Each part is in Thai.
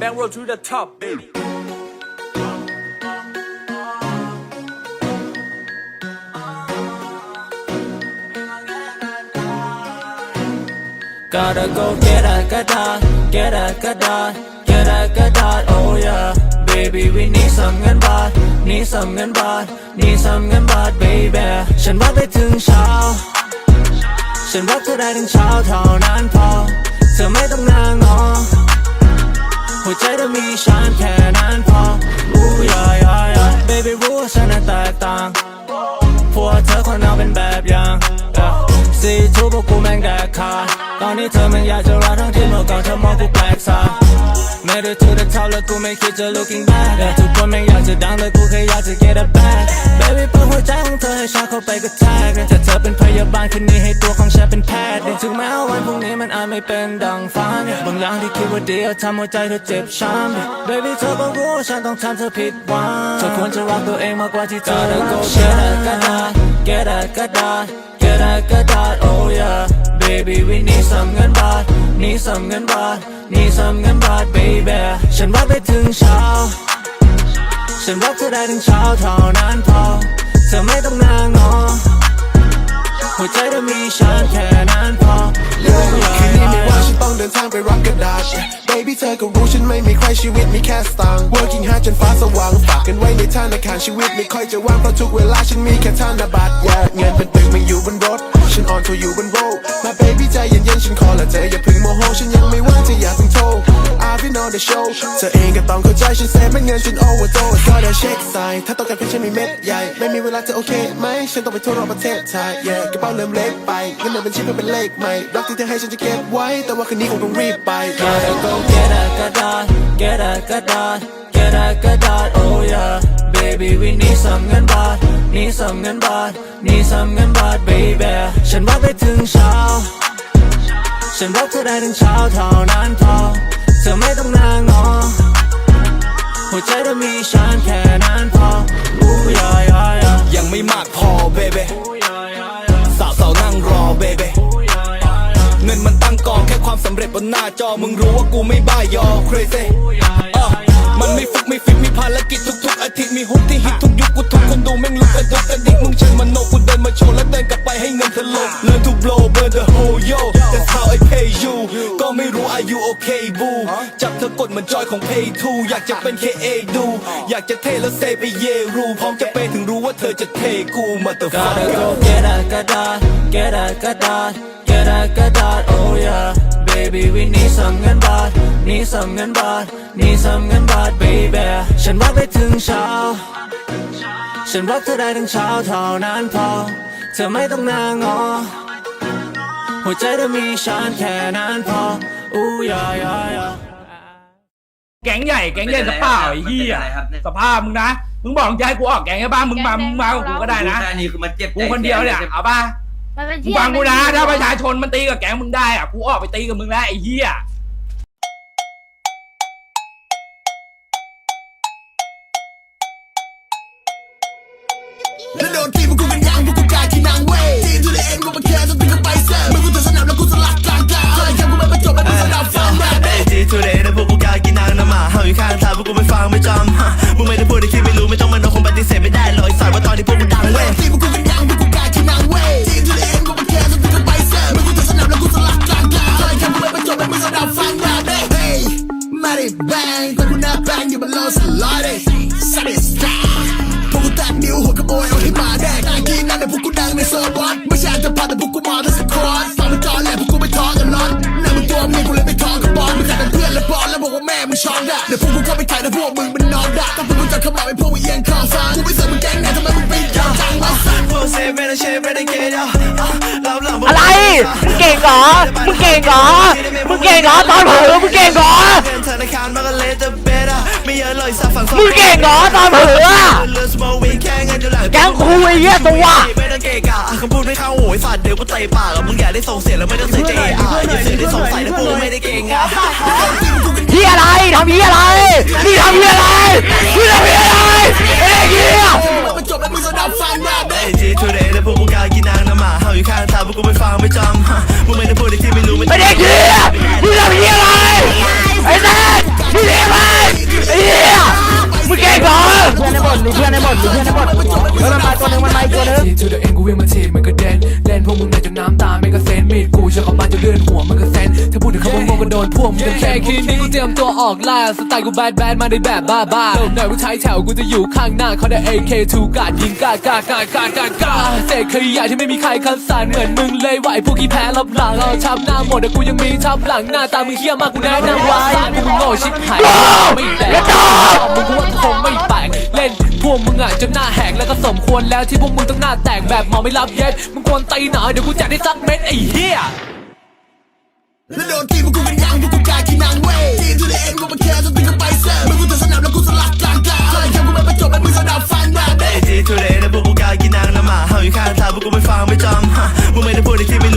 Bang roll to the top, baby. Gotta go get a gadot, get a gadot, get a gadot, oh yeah. Baby, we need some เงินบาท need some เงินบาท need some เงินบาท baby ฉันรักไปถึงเช้า ฉันรักเธอได้ถึงเช้าเท่านั้นพอ เธอไม่ต้องนางงอหัวใจเธอมีฉันแค่นั้นพออู้ยายายา baby รู้ว่าฉันน่ะแตกต่างพวกเธอคนเอาเป็นแบบอย่างสีทูพวกกูแม่งแดกขาดตอนนี้เธอแม่งอยากจะรักทั้งที่เมื่อก่อนเธอมองกูแปลกสา Made it to the top แล้วกูไม่คิดจะ looking back แต่ทุกคนแม่งอยากจะดังแต่กูแค่อยากจะ get it back baby เปิดหัวใจของเธอให้ฉันเข้าไปกระแทกแต่เธอเป็นพยาบาลคืนนี้ให้ตัวของฉันเป็นแพทย์ถึงแม้ว่าวันพรุ่งนี้มันอาจไม่เป็นดังฝันบางอย่างที่คิดว่าดีทำหัวใจเธอเจ็บช้ำ baby เธอก็รู้ว่าฉันต้องทำเธอผิดหวังเธอควรจะรักตัวเองมากกว่าที่เธอรัก get a กระดาษ get a กระดาษ get a กระดาษ oh yeah baby we need some เงินบาท need some เงินบาท need some เงินบาท baby ฉันรักไปถึงเช้า ฉันรักเธอได้ถึงเช้าเท่านั้นพอ เธอไม่ต้องนางงอหัวใจเธอมีฉันแค่นั้นพอ ใครชีวิตมีแค่สตางค์ Working hard จนฟ้าสว่างฝากกันไว้ในธนาคารชีวิตไม่ค่อยจะว่างเพราะทุกเวลาฉันมีแค่ธนบัตร yeah เงินเป็นตึกไม่อยู่บนรถ ฉันออนทัวร์อยู่บนโรด My baby ใจเย็นๆฉันขอละเธออย่าพึ่งโมโหฉันยังไม่ว่างจะอยากเพิ่งโทร I've been on the show เธอเองก็ต้องเข้าใจฉันเซฟไม่เงินฉัน overdose ก็ได้เช็คไซน์ถ้าต้องการเพียงฉันมีเม็ดใหญ่ ไม่มีเวลาจะโอเคไหมฉันต้องไปทั่วรอบประเทศไทย yeah กระเป๋าเริ่มเล็กไปเงินในบัญชีเพิ่มเป็นเลขใหม่รักที่เธอให้ฉันจะเก็บไว้แต่ว่าคืนนี้คงต้องรีบไป Gotta go get a กระดาษ get a กระดาษ get a กระดาษ oh yeah baby we need some เงินบาท need some เงินบาท need some เงินบาท baby ฉันรักไปถึงเช้า ฉันรักเธอได้ถึงเช้าเท่านั้นพอเธอไม่ต้องนางงอหัวใจเธอมีฉันแค่นั้นพออู้ยายายายังไม่มากพอ baby สำเร็จบนหน้าจอ มึงรู้ว่ากูไม่บ้ายอ crazy อะมันไม่ฟุกไม่ฟิตมีภารกิจทุกๆอาทิตย์มีฮุกที่ฮิตทุกยุคกูทุกคนดูแม่งลุกกระดกกระดิกมึงเชิญมันโนกูเดินมาโชว์แล้วเดินกลับไปให้เงินถล่ม Learn to blow burn the whole yo that's how I pay you ก็ไม่รู้ are you okay boo จับเธอกดเหมือนจอยของ pay two อยากจะเป็น KA ดู อยากจะเทแล้วเซไปเยรูพร้อมจะไปถึงรู้ว่าเธอจะเทกูมาเตอร์ฟั Gotta go get a กระดาษ get a กระดาษ get a กระดาษ oh yeah baby we need some เงินบาท need some เงินบาท need some เงินบาท baby ฉันรักไปถึงเช้า ฉันรักเธอได้ถึงเช้าเท่านั้นพอ เธอไม่ต้องนางงอหัวใจเธอมีฉันแค่นั้นพออู้ยายายาแก๊งใหญ่แก๊งใหญ่สะเปล่าไอ้เหี้ยสภาพมึงนะ มึงบอกจะให้กูออกแก๊งให้บ้างมึงมามึงมากับกูก็ได้นะแค่นี้คือมันเจ็บกูคนเดียวเนี่ยเอาป่ะ มันเป็นมึงเที่ยฟังกูนะถ้าประชาชนมันตีกับแก๊งมึงได้อะกูออกไปตีกับมึงแล้วไอ้เหี้ยแล้วโดนทีมพวกกูกันยังพวกกูกลายที่นางเว้ยทีมทูเดเอ็นกูมาแค่จน ดิแบงคนกูหน้าแบงอยู่บนโลสลอดสัตว์สตาพวกกูแตกนิ้วหัวกระโบยเอาให้หมาแดกนายกินนั่นแต่พวกกูดังในโซนวัดไม่ใช่จะพาแต่พวกกูมาทั้งสควอตฟังไม่จอแหละพวกกูไม่ท้อกันน็อตนั่นมึงตัวมึงกูเลยไม่ท้อกับบอลมึงแค่เป็นเพื่อนและบอลแล้วบอกว่าแม่มึงช้อนด่าเดี๋ยวพวกกูเข้าไปถ่ายแต่พวกมึงมันนอนด่าก็พวกกูจะเข้ามาไอ้พวกมึงเอียงคอฟังกูไม่เสนมึงแก๊งไหนทำไมมึงปีนยาวจังวะสัตว์พวกเซฟไม่ได้เชฟไม่ได้เกย์ มึงเก่งเหรอมึงเก่งเหรอมึงเก่งเหรอตอนเผลอมึงเก่งเหรอธนาคารมาก็เลเตอร์เบสอะไม่เยอะเลยสักฝั่งมึงเก่งเหรอตอนเผลออะเลือสโมวิ่งแค่เงินอยู่หลังแก๊งคุยเหี้ยตัวไม่ต้องเกะกะคำพูดไม่เข้าหูไอ้สัตว์เดี๋ยวกูเตะปากอะมึงอยากได้ส่งเสียงแล้วไม่ต้องเสียใจอะอย่าเสียได้สงสัยนะกูไม่ได้เก่งอะเฮียอะไรทำเฮียอะไรนี่ทำเฮียอะไรนี่ทำเฮียอะไรเอ้ยเฮีย อยู่ข้างทางพวกกูไม่ฟังไม่จำฮะมึงไม่ได้พูดในที่ไม่รู้ไม่ได้เกเหี้ยมึงทำเหี้ยอะไรไอ้แซนมึงเหี้ยอะไรไอ้เหี้ยมึงเก่งเหรอ เพื่อนในบ่นมีเพื่อนในบ่นมีเพื่อนในบ่นเฮ้ยมันมาตัวหนึงมันมาอีกตัวหนึงที to the end กูวิ่งมาทีมันก็เด่นเล่นพวกมึงน่จะน้ำตาไม่กระเซ็นมีดกูเชื่อเข้ามาจะเลื่อนหัวมันก็เซนถ้าพูดถึงคำว่าโง่ก็โดนพวกมึงเต็มๆแค่คืนนี้กูเตรียมตัวออกล่าสไตล์กูแบดแบดมาในแบบบ้าบ้าเริ่มหน่อยกูใช้แถวกูจะอยู่ข้างหน้าเขาได้ AK2 กาดยิงกาดกาดกาดกาดกาดกาดเสกขยะที่ไม่มีใครคัดสรรเหมือนมึงเลยไหวพวกที่แพ้รับหลังเราทับหน้าหมดแต่กูยังมีทับหลังหน้าตามึงเฮี้ยมากกูแนะนำว่าสารพวกมึงโง่ชิบหายไม่แดกมึงกูว่าคงไม่แปลก วกมึงอะจนหน้าแหกแล้วก็สมควรแล้วที่พวกมึงต้องหน้าแตกแบบเมาไม่รับเย็ดมึงควรตีหนาเดี๋ยวกูจัดให้ซักเม็ดไอ้เหี้ยแล้วโดนตีพวกกูเป็นยังพวกกูกลายขี้นางเว้ยทีทูเดเอ็นกูมาแค่จนถึงกับไปเสิร์ฟมึงกูจะสนับแล้วกูสลักกลางกลางอะไรแค่กูไม่ประจบแล้วมึงสนับฟันแบบไอ้ทีทูเดย์นะพวกกูกลายกินนางน้ำหมาเห่าอยู่ข้างทางพวกกูไม่ฟังไม่จำฮะมึงไม่ได้พูดในที่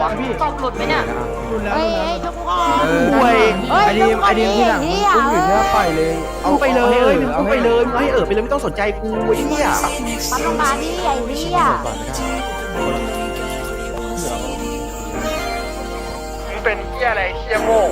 วะตกหลุดไหมเนี่ยเฮ้ยเฮ้ยยกมือก่อนเว้ยเฮ้ยยกมือก่อนดิเฮียเออปล่อยเลยเอาไปเลยมึงไปเลยมึงให้เออไปเลยไม่ต้องสนใจกูไอ้เหี้ยปั๊มลงมาดิไอ้เฮียมึงเป็นเหี้ยอะไรเหี้ยโง่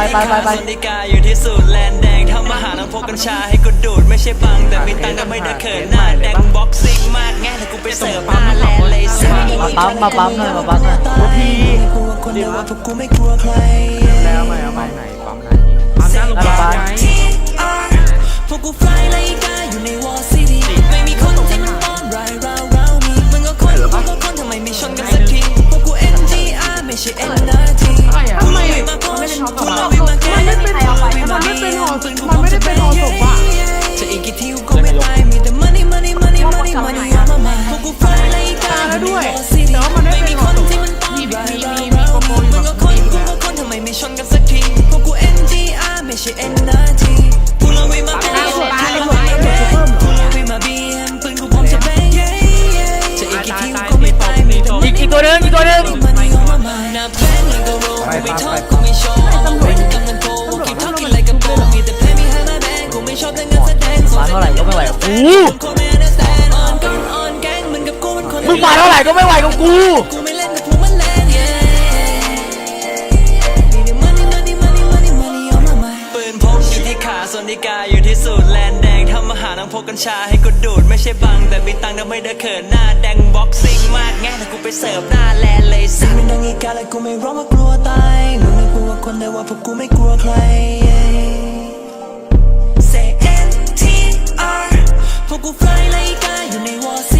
ไปไปไปไปสนที่กาอยู่ที่สุดแลนแดงทำอาหารน้ำพกกัญชาให้กูดูดไม่ใช่บัง แต่มีตังค์ก็ไม่ได้เขินหน้าแดงบ็อกซิ่งมากแง่แต่กูไปเสิร์ฟหน้าแลนเลยสิมาปั๊มมาปั๊มหน่อยมาปั๊มหน่อยพี่กลัวคนเดียวว่าพวกกูไม่กลัวใครแล้วไม่เอาไม่ไหนปั๊มไหนมาปั๊มพวกกูฟลายไล่กาอยู่ในวอล มาเท่าไหร่ก็ไม่ไหวกับกูคนไม่ understand ออนกันออนแกงมึงกับกูมันคนมึงมาเท่าไหร่ก็ไม่ไหวกับกู ที่สูตรแลนแดงทำอาหารน้งพกกัญชาให้กูดูด ไม่ใช่บัง แต่มีตังค์ทำไมเด้อเขินหน้าแดงบ็อกซิ่งมากแง่แต่กูไปเสิร์ฟหน้าแลนเลยสิมันดังอีกาแล้วกูไม่ร้องว่ากลัวตายมึงไม่กลัวคนแต่ว่าพวกกูไม่กลัวใคร Say NTR พวกกูฟลายไลกาอยู่ในวอลซิ